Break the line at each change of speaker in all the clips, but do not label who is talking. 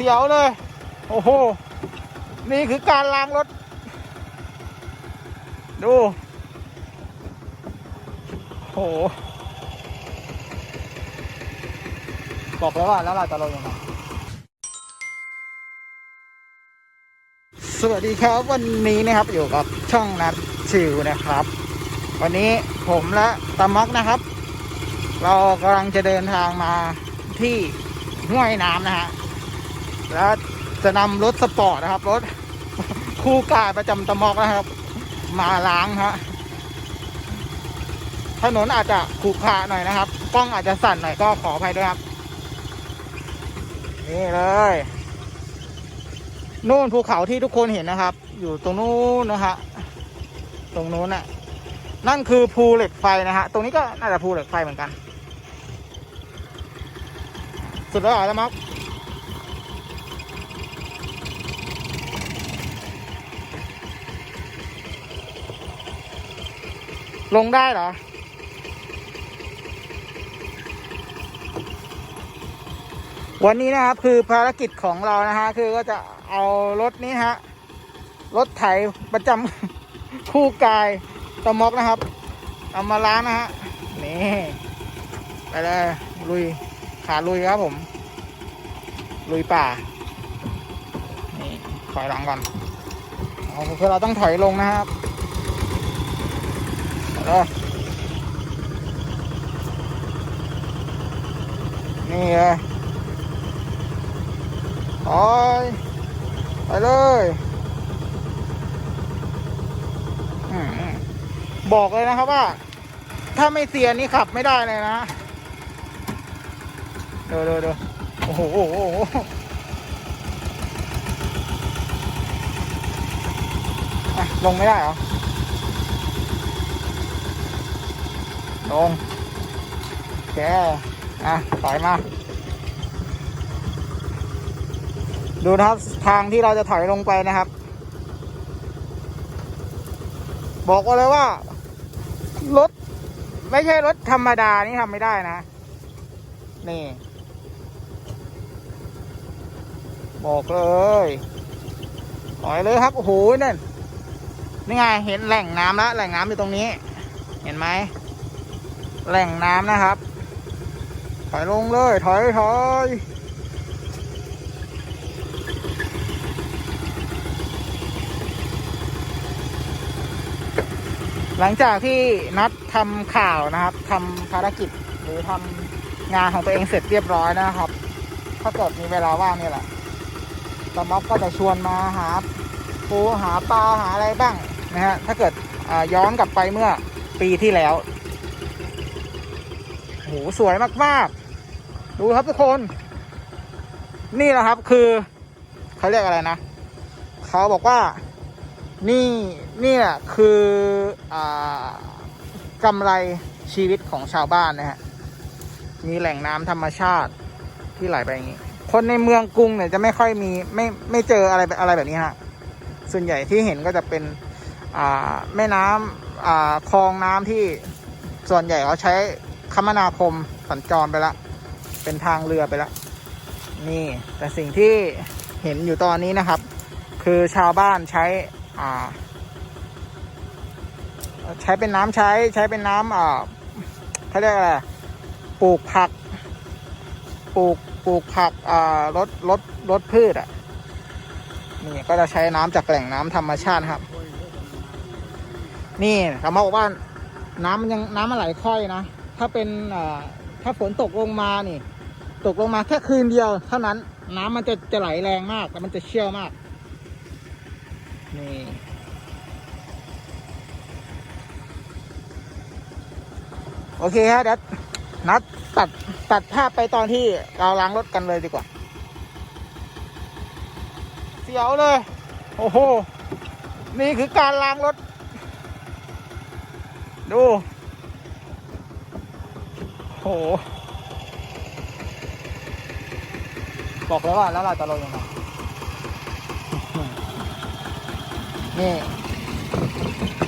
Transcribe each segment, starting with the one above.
สียวเลย โอ้โห นี่คือการล้างรถ ดู โอ้โห บอกแล้วว่าแล้วเราจะลงยังไงสวัสดีครับวันนี้นะครับอยู่กับช่องนัดชิวนะครับ วันนี้ผมและตามอกนะครับ เรากำลังจะเดินทางมาที่ห้วยน้ำนะฮะ แล้วจะนำรถสปอร์ตนะครับ รถคู่กายประจำตามอกนะครับ มาล้างฮะถนนอาจจะขรุขระหน่อยนะครับ กล้องอาจจะสั่นหน่อยก็ขออภัยด้วยครับ นี่เลยนู่นภูเขาที่ทุกคนเห็นนะครับ อยู่ตรงนู้นนะฮะตรงนู้นน่ะ นั่นคือภูเหล็กไฟนะฮะ ตรงนี้ก็น่าจะภูเหล็กไฟเหมือนกัน สุดแล้วเหรอแล้วมัก ลงได้เหรอ วันนี้นะครับคือภารกิจของเรานะฮะ คือก็จะเอารถนี้ฮะ รถไถประจำคู่กายตะมอกนะครับ เอามาล้างนะฮะ นี่ ไปเลยลุย ขาลุยครับผม ลุยป่า นี่ ถอยหลังก่อนเอาคือเราต้องถอยลงนะครับ นี่เลยถอยไปเลยบอกเลยนะครับว่า ถ้าไม่เสียนี่ขับไม่ได้เลยนะเดี๋ยวเดี๋ยวเดี๋ยวโอ้โหโอ้โอ้โหอะลงไม่ได้เหรอ ลงแกอะถอยมา ดูนะครับทางที่เราจะถอยลงไปนะครับ บอกไว้เลยว่า รถ ไม่ใช่รถธรรมดานี่ทำไม่ได้นะ นี่ บอกเลยถอยเลยครับ โอ้โหนั่นนี่ไง เห็นแหล่งน้ำแล้วแหล่งน้ำอยู่ตรงนี้ เห็นไหม แหล่งน้ำนะครับ ถอยลงเลย ถอยถอยหลังจากที่นัดทำข่าวนะครับทำภารกิจหรือทำงานของตัวเองเสร็จเรียบร้อยนะครับ ถ้าเกิดมีเวลาว่างนี่แหละตาม็อบก็จะชวนมาหาปูหาปลาหาอะไรบ้างนะฮะถ้าเกิดย้อนกลับไปเมื่อปีที่แล้ว หสวยมากๆ ดูครับทุกคน นี่แหละครับคือเขาเรียกอะไรนะ เขาบอกว่านี่นี่แหละคืออ่ากำไรชีวิตของชาวบ้านนะฮะ มีแหล่งน้ำธรรมชาติที่ไหลไปอย่างนี้ คนในเมืองกรุงเนี่ยจะไม่ค่อยมีไม่ไม่เจออะไรอะไรแบบนี้ฮะ ส่วนใหญ่ที่เห็นก็จะเป็นอ่าแม่น้ำอ่าคลองน้ำที่ส่วนใหญ่เขาใช้ คมนาคมสัญจรไปละ เป็นทางเรือไปละ นี่ แต่สิ่งที่เห็นอยู่ตอนนี้นะครับ คือชาวบ้านใช้อ่า ใช้เป็นน้ำใช้ใช้เป็นน้ำอ่าเขาเรียกอะไรปลูกผัก ปลูกปลูกผักอ่าลดลดลดพืชอะนี่ก็จะใช้น้ำจากแหล่งน้ำธรรมชาติครับ นี่เขาบอกว่าน้ำมันยังน้ำมันไหลค่อยนะ ถ้าเป็นถ้าฝนตกลงมานี่ ตกลงมาแค่คืนเดียว เท่านั้นน้ำมันจะจะไหลแรงมากแต่มันจะเชี่ยวมากนี่โอเคฮะเดี๋ยวนัดตัดตัดภาพไปตอนที่เราล้างรถกันเลยดีกว่า เสียวเลย โอ้โห นี่คือการล้างรถ ดู โห บอกแล้วว่าแล้วเราจะลงยังไงนี่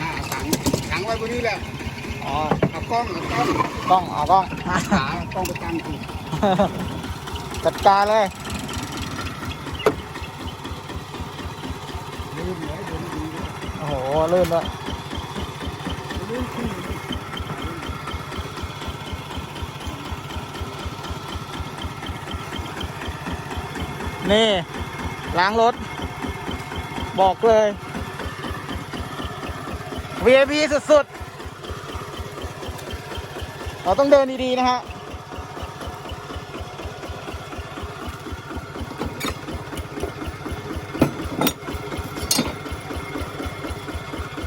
ขังขังไว้บนนี้แหละ
อ๋อ
เอากล้องเอากล้อง
กล้องเอากล้อง
ขากล้องไปตั้งที
จัดการเลยโอ้โหลื่นเลย
ลื่นขึ้
นี่ ล้างรถ บอกเลย VIP สุดๆ เราต้องเดินดี ๆ นะฮะ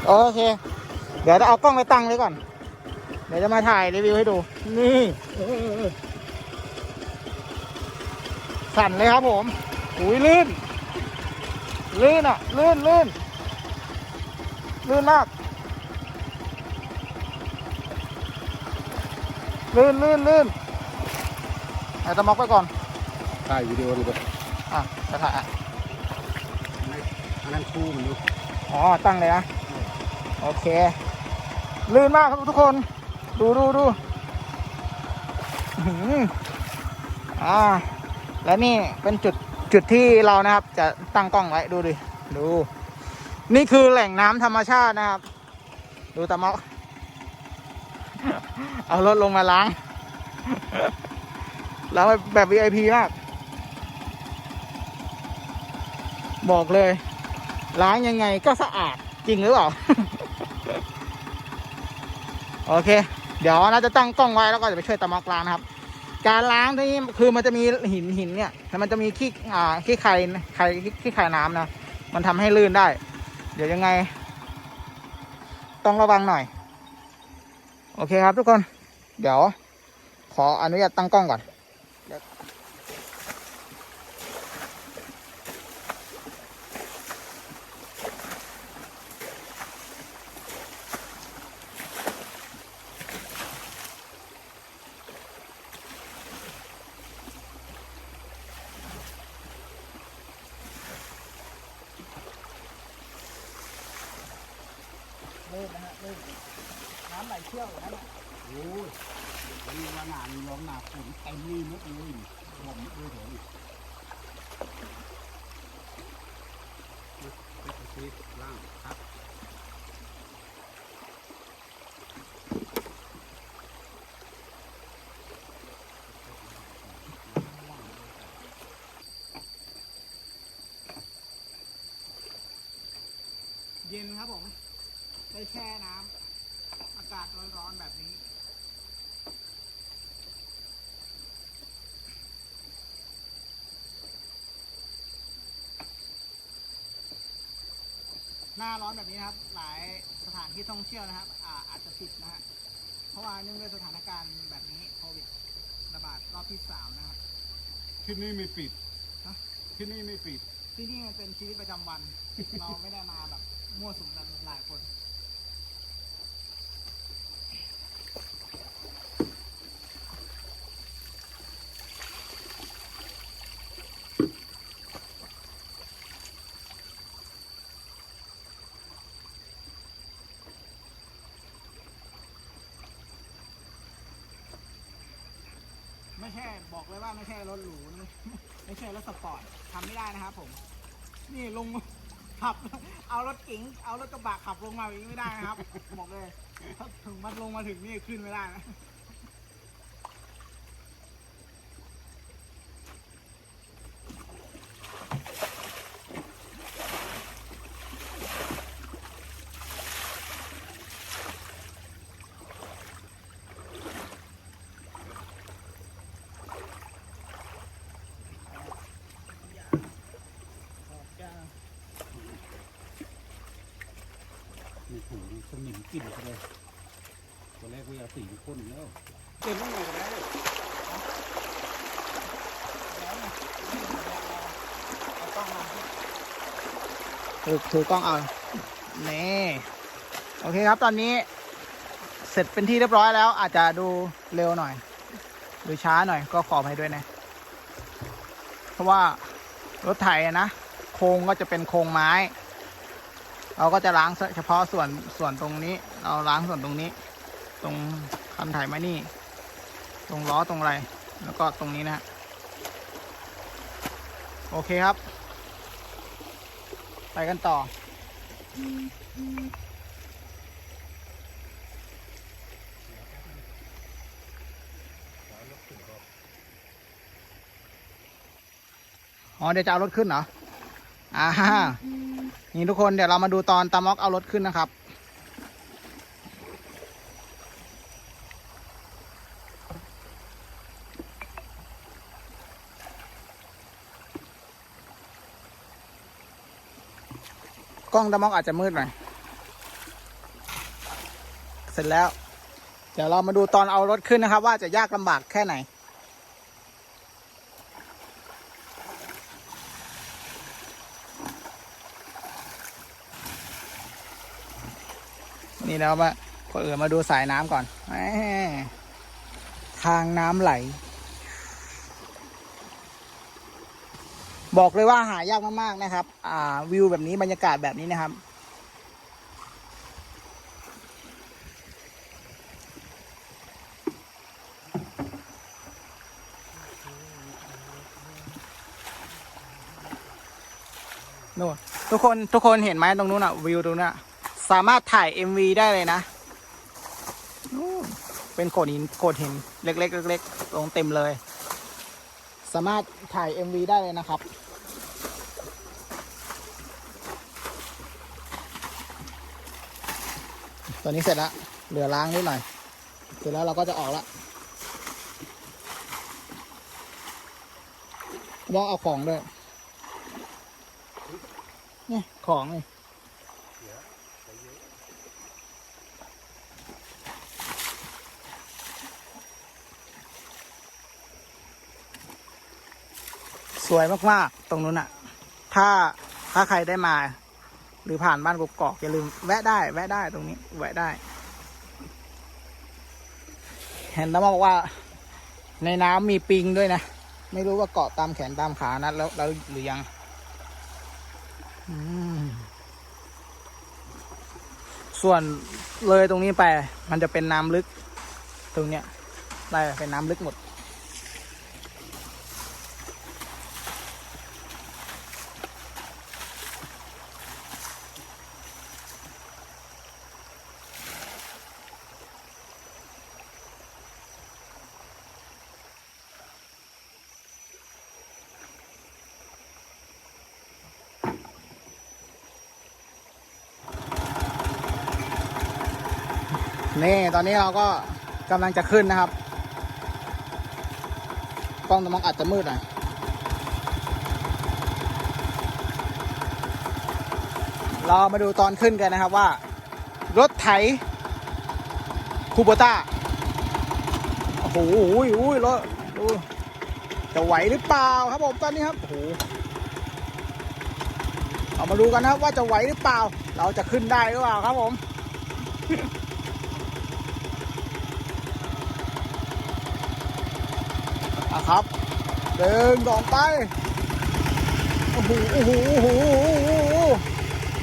โอเค เดี๋ยวจะเอากล้องไปตั้งเลยก่อน เดี๋ยวจะมาถ่ายรีวิวให้ดู นี่สั่นเลยครับผม อุ้ยลื่น ลื่นอะ ลื่นลื่นลื่นมาก ลื่นลื่นลื่นเอาตะม็อกไปก่อน
ถ่ายวิดีโอดูไป
อะจะถ่ายอะ
อันนั้นคู่มันดู
อ๋อ ตั้งเลยนะโอเค ลื่นมากครับทุกคน ดูดูดูอื้อหืออ่า และนี่เป็นจุด จุดที่เรานะครับจะตั้งกล้องไว้ดูดิดู นี่คือแหล่งน้ำธรรมชาตินะครับ ดูตะเมาเอารถลงมาล้าง แล้วแบบ VIP มาก บอกเลย ล้างยังไงก็สะอาดจริงหรือเปล่า โอเค เดี๋ยวน่าจะตั้งกล้องไว้แล้วก็จะไปช่วยตะมอกล้างนะครับ การล้างที่นี่คือมันจะมีหินหินเนี่ยแล้วมันจะมีขี้อ่าขี้ไข่ไข่ขี้ไข่น้ำนะมันทำให้ลื่นได้ เดี๋ยวยังไง ต้องระวังหน่อย โอเคครับทุกคน เดี๋ยว ขออนุญาตตั้งกล้องก่อนนะฮะลื่นน้ นั่นแหละ
โอ้ยวันนี้วันหนามีร้องหนาฝนเต็มนี่มุดเลยผมด้วยเถอะนี่ไปซีล่างครับ
เย็นครับผมได้แช่น้ำอากาศร้อนๆแบบนี้ หน้าร้ อนแบบนี้นะครับ หลายสถานที่ท่องเที่ยวนะครับอาอาจจะปิดนะฮะเพราะว่าเนื่องด้วยสถานการณ์แบบนี้โควิดระบาดรอบที่สามนะครับ
ที่นี่ไม่ปิด
ฮะ
ที่นี่ไม่ปิด
ที่นี่มันเป็นชีวิตประจำวัน เราไม่ได้มาแบบมั่วสุมกันหลายคน ไม่ใช่บอกเลยว่าไม่ใช่รถหรูนะไม่ใช่รถสปอร์ตทำไม่ได้นะครับผม นี่ลงขับ เอารถเก๋งเอารถกระบะขับลงมาอย่างนี้ไม่ได้นะครับบอกเลยถ้าถึงมันลงมาถึงนี่ขึ้นไม่ได้นะ
มีถุงสนิมกลิ่นไปเลยตัวแรกกูอยาก สีข้นแล้วเต็มต้องอยู่กันได้
ถือถือกล้องเอานี่โอเคครับตอนนี้ เสร็จเป็นที่เรียบร้อยแล้ว อาจจะดูเร็วหน่อย ดูช้าหน่อยก็ขอให้ด้วยนะ เพราะว่ารถไถนะโครงก็จะเป็นโครงไม้ เราก็จะล้างเฉพาะส่วนส่วนตรงนี้ เราล้างส่วนตรงนี้ ตรงคันไถไม้นี่ ตรงล้อตรงอะไร แล้วก็ตรงนี้นะ โอเคครับ ไปกันต่อ อ๋อ เดี๋ยวจะเอารถขึ้นเหรอ อ่าฮะนี่ทุกคนเดี๋ยวเรามาดูตอนตามอกเอารถขึ้นนะครับ กล้องตามอกอาจจะมืดหน่อย เสร็จแล้ว เดี๋ยวเรามาดูตอนเอารถขึ้นนะครับ ว่าจะยากลำบากแค่ไหนนี่เรามาก็เออมาดูสายน้ำก่อน ทางน้ำไหล บอกเลยว่าหายากมากๆนะครับ อ่า วิวแบบนี้บรรยากาศแบบนี้นะครับนู่นทุกคนทุกคนเห็นไหมตรงนู้นอะวิวตรงนั้นสามารถถ่าย MV ได้เลยนะนู่นเป็นโขดหินโขดหินเล็กๆเล็กๆลงเต็มเลย สามารถถ่าย MV ได้เลยนะครับ ตอนนี้เสร็จแล้วเหลือล้างนิดหน่อยเสร็จแล้วเราก็จะออกละบอกเอาของด้วยนี่ของนี่สวยมาก ๆ ตรงนู้นอะถ้าถ้าใครได้มา รือผ่านบ้านกกอกอย่าลืมแวะได้ แวะได้ตรงนี้ แวะได้ เห็นแล้วบอกว่า ในน้ำมีปิงด้วยนะ ไม่รู้ว่าเกาะตามแขนตามขานะแล้วแล้วหรือยังส่วนเลยตรงนี้ไป มันจะเป็นน้ำลึก ตรงเนี้ยได้เป็นน้ำลึกหมด นี่ตอนนี้เราก็กำลังจะขึ้นนะครับ กล้องตะมองอาจจะมืดหน่อยเรามาดูตอนขึ้นกันนะครับว่า รถไถคูโบต้า โอ้โหอุ้ยอุ้ยรถดูจะไหวหรือเปล่าครับผมตอนนี้ครับ โอ้โหเอามาดูกันนะครับว่าจะไหวหรือเปล่า เราจะขึ้นได้หรือเปล่าครับผม อะครับเดินต่อไปโอ้โหโอ้โหโอ้โหโอ้โห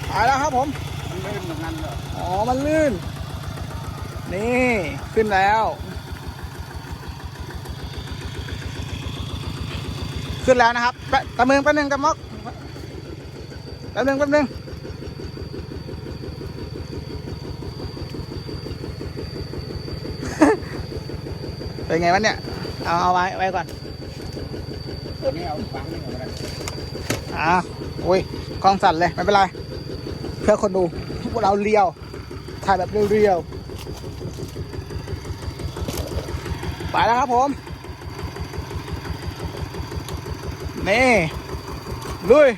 ไปแล้วครับผม
มันเล่นแบบนั้นเหรอ
อ๋อมันลื่น นี่ขึ้นแล้ว ขึ้นแล้วนะครับแป๊บแป๊บนึงแป๊บนึงกับมอกแป๊บนึงแป๊บนึงเป็นไงวะเนี่ย เอาเอาไว้ไว้ก่อน
ตัวนี้เอาฟังนี่ก่อนก็ได้
อ่าอุ้ยกล้องสั่นเลยไม่เป็นไร เพื่อคนดูพวกเราเรียว ถ่ายแบบเรียวๆไปแล้วครับผม นี่ ลุย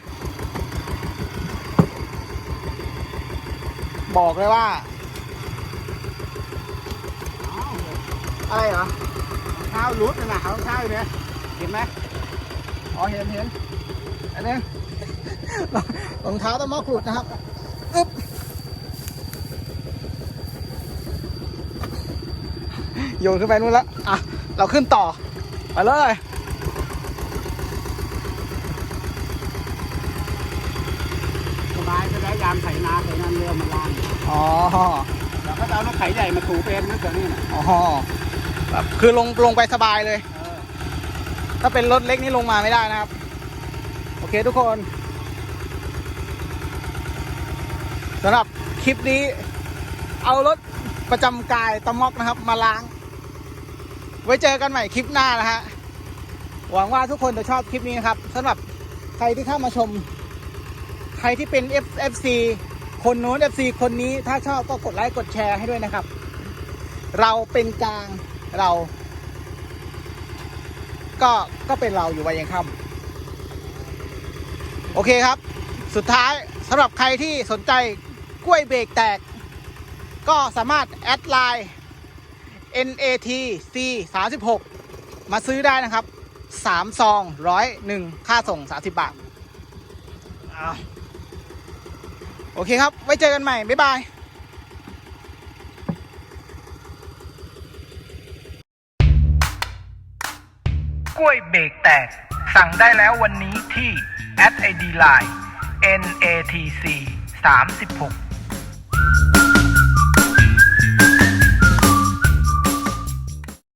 บอกเลยว่า อะไรเหรอ
เท้ารุดนะนะเท้าเท้าอยู่เนี่ยเห็นไหม
อ๋อเห็นเห็นอันนี้รองเท้าต้องมอกหลุดนะครับอึ๊บโยนขึ้นไปนู่นแล้วอะ เราขึ้นต่อ ไปเลย
สบายจะได้ยามไถนาไถนาเรือมันล่าง
อ๋อ
แล้วก็จะเอารถไถใหญ่มาถูเป็นนั่นแต่นี่นะ
อ๋อ แบบคือลงลงไปสบายเลย
เออ
ถ้าเป็นรถเล็กนี่ลงมาไม่ได้นะครับ โอเคทุกคนสำหรับคลิปนี้ เอารถประจำกายตะมอกนะครับ มาล้าง ไว้เจอกันใหม่คลิปหน้านะฮะหวังว่าทุกคนจะชอบคลิปนี้นะครับสำหรับใครที่เข้ามาชม ใครที่เป็น F FC คนโน้น FC คนนี้ถ้าชอบก็กดไลค์กดแชร์ให้ด้วยนะครับ เราเป็นกลาง เรา ก็ก็เป็นเราอยู่วันยังค่ำโอเคครับ สุดท้ายสำหรับใครที่สนใจกล้วยเบรกแตก ก็สามารถแอดไลน์ NATC 36มาซื้อได้นะครับ3ซองร้อยหนึ่งค่าส่ง30บาทอ้าวโอเคครับ ไว้เจอกันใหม่ บ๊ายบาย กล้วยเบรกแตก สั่งได้แล้ววันนี้ที่ @id line NATC 36